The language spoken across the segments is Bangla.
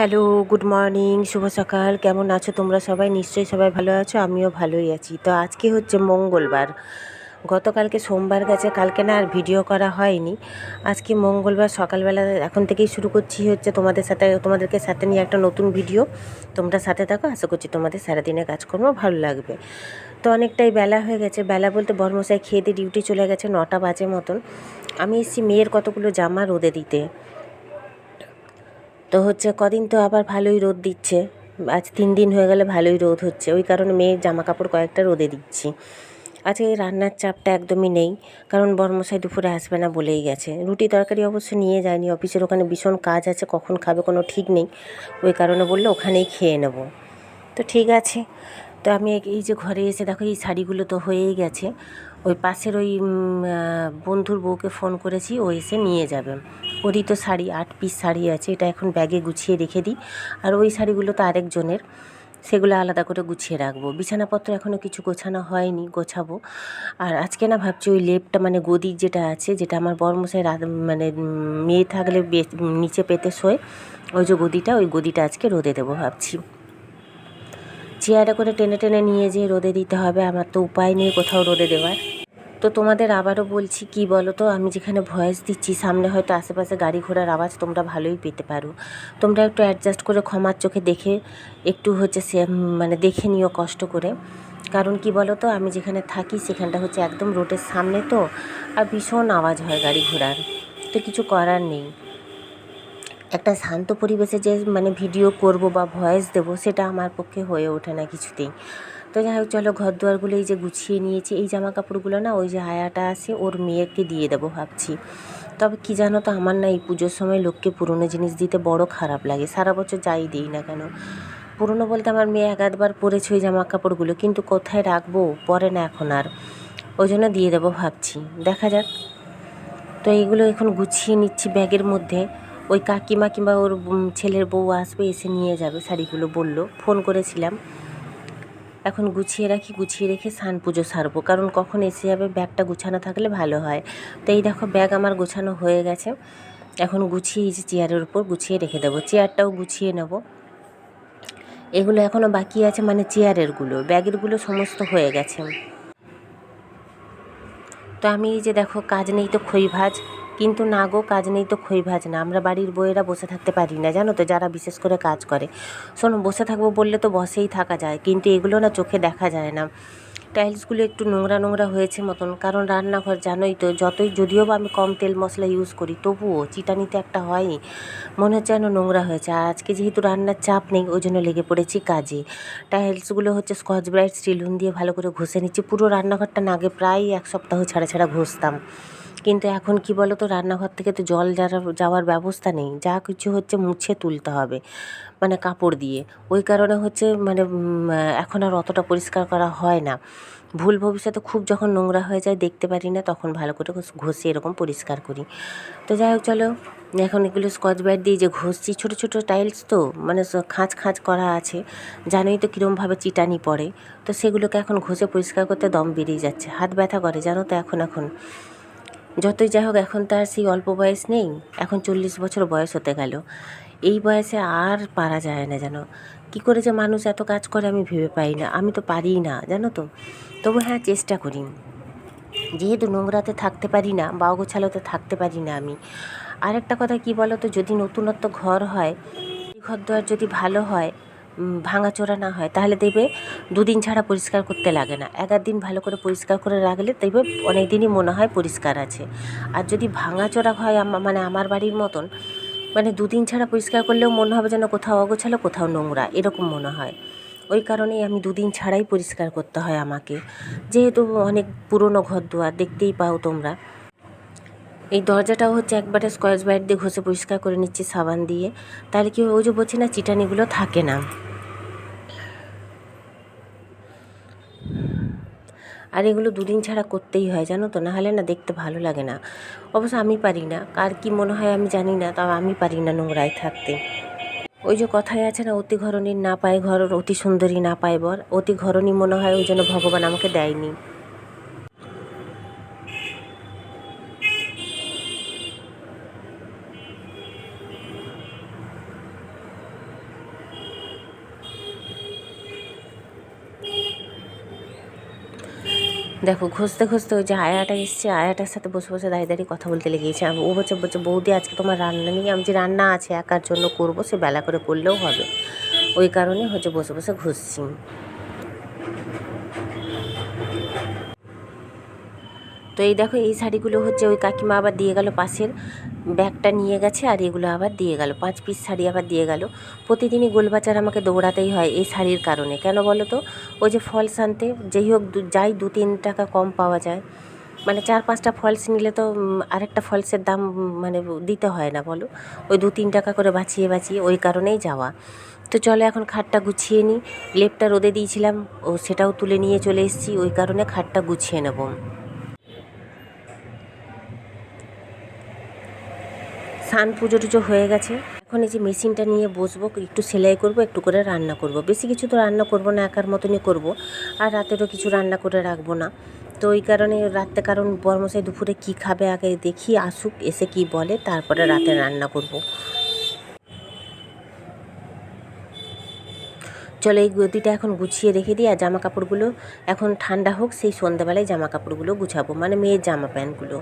হ্যালো, গুড মর্নিং, শুভ সকাল। কেমন আছো তোমরা সবাই? নিশ্চয়ই সবাই ভালো আছো, আমিও ভালোই আছি। তো আজকে হচ্ছে মঙ্গলবার। গতকালকে সোমবার গেছে, কালকে না আর ভিডিও করা হয়নি। আজকে মঙ্গলবার সকালবেলা এখন থেকেই শুরু করছি হচ্ছে তোমাদের সাথে, তোমাদেরকে সাথে নিয়ে একটা নতুন ভিডিও তোমরা সাথে থাকো, আশা করছি তোমাদের সারাদিনের কাজকর্ম ভালো লাগবে। তো অনেকটাই বেলা হয়ে গেছে। বেলা বলতে বর্মশাই খেয়ে দিয়ে ডিউটি চলে গেছে নটা বাজে মতন। আমি এসেছি মেয়ের কতগুলো জামা রোদে দিতে। তো হচ্ছে কদিন তো আবার ভালোই রোদ দিচ্ছে। আজ তিন দিন হয়ে গেলে ভালোই রোদ হচ্ছে। ওই কারণে মেয়ের জামা কাপড় কয়েকটা রোদে দিচ্ছি। আজকে রান্নার চাপটা একদমই নেই, কারণ বর্মশাই দুপুরে আসবে না বলেই গেছে। রুটি তরকারি অবশ্য নিয়ে যায়নি, অফিসের ওখানে ভীষণ কাজ আছে, কখন খাবে কোনো ঠিক নেই। ওই কারণে বলল ওখানেই খেয়ে নেব। তো ঠিক আছে। তো আমি এই যে ঘরে এসে দেখো এই শাড়িগুলো তো হয়েই গেছে। ওই পাশের ওই বন্ধুর বউকে ফোন করেছি, ও এসে নিয়ে যাবে। ওরই তো শাড়ি, আট পিস শাড়ি আছে, এটা এখন ব্যাগে গুছিয়ে রেখে দিই। আর ওই শাড়িগুলো তো আরেকজনের, সেগুলো আলাদা করে গুছিয়ে রাখব। বিছানাপত্র এখনও কিছু গোছানো হয়নি, গোছাবো। আর আজকে না ভাবছি ওই লেপটা মানে গদির যেটা আছে, যেটা আমার বর্মশাই রাত মানে মেয়ে থাকলে নিচে পেতে শোয়, ওই যে গদিটা, ওই গদিটা আজকে রোদে দেবো ভাবছি। চেয়ারে করে টেনে টেনে নিয়ে যেয়ে রোদে দিতে হবে, আমার তো উপায় নেই কোথাও রোদে দেওয়ার। তো তোমাদের আবারও বলছি, কি বলো তো আমি যেখানে ভয়েস দিচ্ছি, সামনে হয়তো আশেপাশে গাড়ি ঘোড়ার আওয়াজ তোমরা ভালোই পেতে পারো। তোমরা একটু অ্যাডজাস্ট করে ক্ষমার চোখে দেখে, একটু হচ্ছে সে মানে দেখে নিও কষ্ট করে। কারণ কি বলো তো আমি যেখানে থাকি, সেখানটা হচ্ছে একদম রোডের সামনে তো, আর ভীষণ আওয়াজ হয় গাড়ি ঘোড়ার। তো কিছু করার নেই। একটা শান্ত পরিবেশে যে মানে ভিডিও করব বা ভয়েস দেব, সেটা আমার পক্ষে হয়ে ওঠে না কিছুতেই। তো যাই হোক, চলো ঘর দুয়ারগুলো এই যে গুছিয়ে নিয়েছি, এই জামা কাপড়গুলো না, ওই যে আয়াটা আছে, ওর মেয়েকে দিয়ে দেবো ভাবছি। তবে কি জানো তো, আমার না এই পুজোর সময় লোককে পুরনো জিনিস দিতে বড় খারাপ লাগে। সারা বছর যাই দিই না কেন? পুরনো বলতে আমার মেয়ে এক আধবার পরেছে ওই জামা কাপড়গুলো কিন্তু কোথায় রাখব? পরে না এখন আর। ওই জন্য দিয়ে দেবো ভাবছি। দেখা যাক। তো এইগুলো এখন গুছিয়ে নিচ্ছি ব্যাগের মধ্যে। ওই কাকিমা কিংবা ওর ছেলের বউ আসবে, এসে নিয়ে যাবে, শাড়িগুলো বলল। ফোন করেছিলাম। এখন গুছিয়ে রাখি, গুছিয়ে রেখে স্নান পুজো সারবো। কারণ কখন এসে যাবে, ব্যাগটা গুছানো থাকলে ভালো হয়। তো এই দেখো, ব্যাগ আমার গোছানো হয়ে গেছে। এখন গুছিয়ে এই যে চেয়ারের উপর গুছিয়ে রেখে দেবো। চেয়ারটাও গুছিয়ে নেব। এগুলো এখনও বাকি আছে মানে চেয়ারেরগুলো। ব্যাগেরগুলো সমস্ত হয়ে গেছে। তো আমি এই যে দেখো, কাজ নেই তো খই ভাজ। কিন্তু না গো, কাজ নেই তো খই ভাজ না। আমরা বাড়ির বইয়েরা বসে থাকতে পারি না, জানো তো, যারা বিশেষ করে কাজ করে। শোনো, বসে থাকব বললে তো বসেই থাকা যায়, কিন্তু এগুলো না চোখে দেখা যায় না। টাইলসগুলো একটু নোংরা নোংরা হয়েছে মতন, কারণ রান্নাঘর জানোই তো, যতই যদিও বা আমি কম তেল মশলা ইউজ করি, তবুও চিটানিতে একটা হয়ই। মনে হচ্ছে যেন নোংরা হয়েছে, আর আজকে যেহেতু রান্নার চাপ নেই, ওই জন্য লেগে পড়েছি কাজে। টাইলসগুলো হচ্ছে স্কচ ব্রাইট, স্টিলুন দিয়ে ভালো করে ঘষে নিচ্ছি, পুরো রান্নাঘরটা না আগে প্রায় এক সপ্তাহ ছাড়া ছাড়া ঘষতাম। কিন্তু এখন কি বলো তো রান্নাঘর থেকে তো জল যারা, যাওয়ার ব্যবস্থা নেই। যা কিছু হচ্ছে মুছে তুলতে হবে মানে কাপড় দিয়ে। ওই কারণে হচ্ছে মানে এখন আর অতটা পরিষ্কার করা হয় না। ভুল ভবিষ্যতে খুব যখন নোংরা হয়ে যায়, দেখতে পারি না, তখন ভালো করে ঘষে এরকম পরিষ্কার করি। তো যাই হোক, চলো, এখন এগুলো স্কচ ব্রাইট দিয়ে যে ঘষছি, ছোটো ছোটো টাইলস তো মানে খাঁচ খাঁচ করা আছে। জানোই তো কীরমভাবে চিটানি পড়ে। তো সেগুলোকে এখন ঘষে পরিষ্কার করতে দম বেরিয়ে যাচ্ছে। হাত ব্যথা করে, জানো তো, এখন এখন। যতই যাই হোক, এখন তার সেই অল্প বয়স নেই। এখন চল্লিশ বছর বয়স হতে গেল। এই বয়সে আর পারা যায় না যেন। কী করে যে মানুষ এত কাজ করে আমি ভেবে পাই না। আমি তো পারিই না, জানো তো? তবু হ্যাঁ চেষ্টা করি। যেহেতু নোংরাতে থাকতে পারি না, বা গোছালোতে থাকতে পারি না আমি। আরেকটা কথা কি বলো তো যদি নতুনত্ব ঘর হয় ঘর দোয়ার যদি ভালো হয় ভাঙাচোরা না হয়, তাহলে দেখবে দুদিন ছাড়া পরিষ্কার করতে লাগে না। এক দিন ভালো করে পরিষ্কার করে রাখলে দেখবে অনেক দিনই মনে হয় পরিষ্কার আছে। আর যদি ভাঙাচোরা হয় মানে আমার বাড়ির মতন মানে দুদিন ছাড়া পরিষ্কার করলেও মনে হবে যেন কোথাও অগোছালো, কোথাও নোংরা, এরকম মনে হয়। ওই কারণেই আমি দুদিন ছাড়াই পরিষ্কার করতে হয় আমাকে। যেহেতু অনেক পুরনো ঘর দুয়ার দেখতেই পাও তোমরা। এই দরজাটাও হচ্ছে একবারে স্কোয়াচ বাইট দিয়ে ঘষে পরিষ্কার করে নিচ্ছি, সাবান দিয়ে। তাহলে কি ওই যে বলছি না, চিটানিগুলো থাকে না। আর এগুলো দুদিন ছাড়া করতেই হয়, জানো তো? নাহলে না দেখতে ভালো লাগে না। অবশ্য আমি পারি না। কার কি মনে হয় আমি জানি না, তাও আমি পারি না নোংরায় থাকতে। ওই যে কথায় আছে না, অতি ঘরণীর না পায় ঘর, অতি সুন্দরী না পায় বর। অতি ঘরণী মনে হয় ওই জন্য ভগবান আমাকে দেয়নি। দেখো, ঘষতে ঘষতে ওই যে আয়াটা এসছে, আয়াটার সাথে বসে বসে দাঁড়িয়ে দাঁড়িয়ে কথা বলতে লেগেছে। আমি ও বলছে বলছে, বৌদি, আজকে তোমার রান্না নেই আমি যে রান্না আছে একার জন্য করব, সে বেলা করে করলেও হবে। ওই কারণে হচ্ছে বসে বসে ঘুষছি। তো এই দেখো, এই শাড়িগুলো হচ্ছে ওই কাকিমা আবার দিয়ে গেল পাশের ব্যাগটা নিয়ে গেছে আর এগুলো আবার দিয়ে গেল। পাঁচ পিস শাড়ি আবার দিয়ে গেল। প্রতিদিনই গোলবাজার আমাকে দৌড়াতেই হয় এই শাড়ির কারণে। কেন বলো তো? ওই যে ফলস আনতে, যেই হোক যাই দু তিন টাকা কম পাওয়া যায়। মানে চার পাঁচটা ফলস নিলে তো আরেকটা ফলসের দাম মানে দিতে হয় না বলো। ওই দু তিন টাকা করে বাঁচিয়ে বাঁচিয়ে ওই কারণেই যাওয়া। তো চলো এখন খাটটা গুছিয়ে নিই লেপটা রোদে দিয়েছিলাম, ও সেটাও তুলে নিয়ে চলে এসেছি। ওই কারণে খাটটা গুছিয়ে নেব। স্নান পুজো টুজো হয়ে গেছে। এখন এই যে মেশিনটা নিয়ে বসবো, একটু সেলাই করব, একটু করে রান্না করব। বেশি কিছু তো রান্না করব না, একার মতনই করব। আর রাতেরও কিছু রান্না করে রাখব না। তো ওই কারণে রাতে কারণ বর্মশাই দুপুরে কি খাবে আগে দেখি, আসুক, এসে কি বলে, তারপরে রাতে রান্না করব। চলো, এই গদিটা এখন গুছিয়ে রেখে দিই, আর জামা কাপড়গুলো এখন ঠান্ডা হোক, সেই সন্ধ্যাবেলায় জামা কাপড়গুলো গুছাবো মানে মেয়ের জামা প্যান্টগুলো।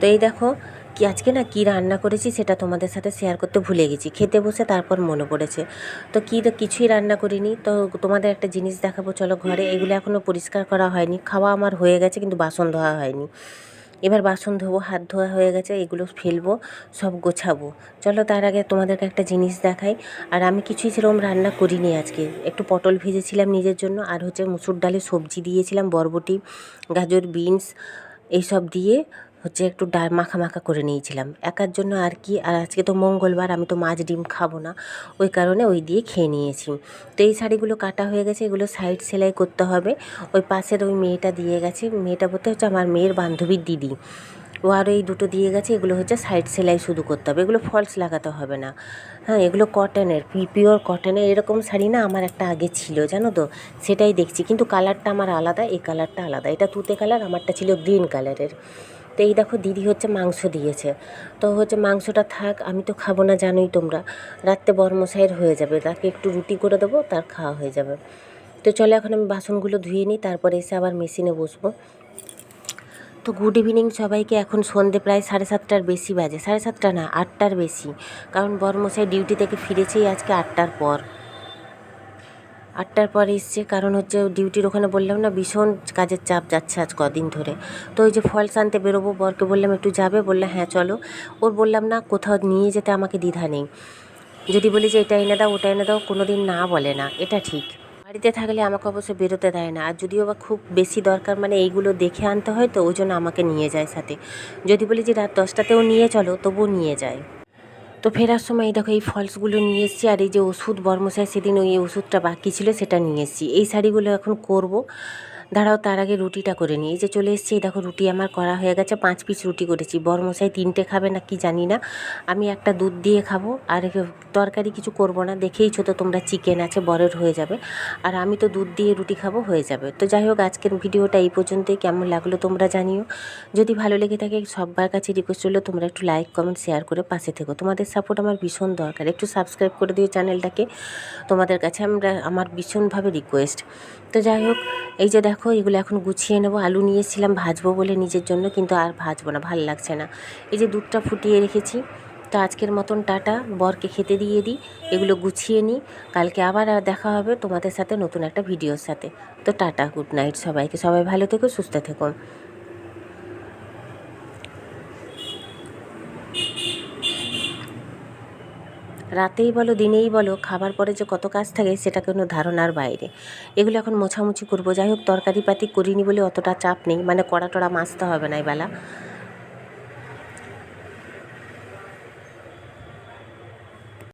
তো এই দেখো কি আজকে না কী রান্না করেছি সেটা তোমাদের সাথে শেয়ার করতে ভুলে গেছি। খেতে বসে তারপর মনে পড়েছে। তো কী তো কিছুই রান্না করিনি। তো তোমাদের একটা জিনিস দেখাবো, চলো ঘরে। এগুলো এখনও পরিষ্কার করা হয়নি। খাওয়া আমার হয়ে গেছে কিন্তু বাসন ধোয়া হয়নি। এবার বাসন ধোবো, হাত ধোয়া হয়ে গেছে, এগুলো ফেলব, সব গোছাবো। চলো তার আগে তোমাদেরকে একটা জিনিস দেখাই। আর আমি কিছুই সেরকম রান্না করিনি আজকে। একটু পটল ভেজেছিলাম নিজের জন্য, আর হচ্ছে মুসুর ডালে সবজি দিয়েছিলাম, বরবটি, গাজর, বিনস, এইসব দিয়ে। হচ্ছে একটু ডা মাখা মাখা করে নিয়েছিলাম। একার জন্য আর কি, আর আজকে তো মঙ্গলবার, আমি তো মাছ ডিম খাব না। ওই কারণে ওই দিয়ে খেয়ে নিয়েছি। তো এই শাড়িগুলো কাটা হয়ে গেছে, এগুলো সাইড সেলাই করতে হবে। ওই পাশের ওই মেয়েটা দিয়ে গেছে। মেয়েটা বলতে হচ্ছে আমার মেয়ের বান্ধবীর দিদি। ও আরও এই দুটো দিয়ে গেছে, এগুলো হচ্ছে সাইড সেলাই শুধু করতে হবে। এগুলো ফলস লাগাতে হবে না। হ্যাঁ এগুলো কটনের পিওর কটনের, এরকম শাড়ি না আমার একটা আগে ছিল, জানো তো? সেটাই দেখছি। কিন্তু কালারটা আমার আলাদা, এই কালারটা আলাদা। এটা তুতে কালার, আমারটা ছিল গ্রিন কালারের। তো এই দেখো দিদি হচ্ছে মাংস দিয়েছে। তো হচ্ছে মাংসটা থাক, আমি তো খাব না, জানোই তোমরা। রাত্রে বর্মশাইয়ের হয়ে যাবে, তাকে একটু রুটি করে দেবো, তার খাওয়া হয়ে যাবে। তো চলো এখন আমি বাসনগুলো ধুয়ে নিই, তারপরে এসে আবার মেশিনে বসবো। তো গুড ইভিনিং সবাইকে, এখন সন্ধে প্রায় সাড়ে সাতটার বেশি বাজে। সাড়ে সাতটা না, আটটার বেশি। কারণ বর্মশাই ডিউটি থেকে ফিরেছেই আজকে আটটার পর। আটটার পর এসছে। কারণ হচ্ছে ডিউটির ওখানে বললাম না, ভীষণ কাজের চাপ যাচ্ছে আজ কদিন ধরে। তো ওই যে ফলস আনতে বেরোবো, বরকে বললাম, একটু যাবে? বললে হ্যাঁ চলো। ওর বললাম, না, কোথাও নিয়ে যেতে আমাকে দ্বিধা নেই। যদি বলি যে এটা এনে দাও, ওটা এনে দাও কোনো দিন না বলে না, এটা ঠিক। বাড়িতে থাকলে আমাকে অবশ্য বেরোতে দেয় না। আর যদিও বা খুব বেশি দরকার মানে এইগুলো দেখে আনতে হয় তো, ওই জন্য আমাকে নিয়ে যায় সাথে। যদি বলি যে রাত দশটাতেও নিয়ে চলো, তবুও নিয়ে যায়। তো ফেরার সময় এই দেখো এই ফলসগুলো নিয়ে এসেছি, আর এই যে ওষুধ বর্মশায় সেদিন ওই ওষুধটা বাকি ছিল, সেটা নিয়ে এসেছি। এই শাড়িগুলো এখন করব। দাঁড়াও, তার আগে রুটিটা করে নিই। এই যে চলে এসেছি দেখো রুটি আমার করা হয়ে গেছে, পাঁচ পিস রুটি করেছি। বর্মশাই তিনটে খাবে না কি জানি না। আমি একটা দুধ দিয়ে খাব, আর তরকারি কিছু করব না। দেখেইছো তো তোমরা চিকেন আছে, বরের হয়ে যাবে। আর আমি তো দুধ দিয়ে রুটি খাব, হয়ে যাবে। তো যাই হোক, আজকের ভিডিওটা এই পর্যন্তই। কেমন লাগল তোমরা জানিও। যদি ভালো লেগে থাকে, সবার কাছে রিকোয়েস্ট হলো তোমরা একটু লাইক কমেন্ট শেয়ার করে পাশে থেকো। তোমাদের সাপোর্ট আমার ভীষণ দরকার। একটু সাবস্ক্রাইব করে দিও চ্যানেলটাকে তোমাদের কাছে আমরা, আমার ভীষণভাবে রিকোয়েস্ট তো যাই হোক, এই যে দেখো এগুলো এখন গুছিয়ে নেব। আলু নিয়েছিলাম, ভাজবো বলে নিজের জন্য, কিন্তু আর ভাজবো না, ভালো লাগছে না। এই যে দুধটা ফুটিয়ে রেখেছি, তো আজকের মতন টাটা। বরকে খেতে দিয়ে দিই, এগুলো গুছিয়ে নিই। কালকে আবার দেখা হবে তোমাদের সাথে নতুন একটা ভিডিওর সাথে। তো টাটা, গুড নাইট সবাইকে। সবাই ভালো থেকো, সুস্থ থেকো। রাতেই বলো, দিনেই বলো, খাবার পরে যে কত কাজ থাকে সেটা কোনো ধারণার বাইরে। এগুলো এখন মোছামুছি করব। যাই হোক তরকারি পাতি করিনি বলে অতটা চাপ নেই। মানে কড়া টড়া মাছতে হবে না এবেলা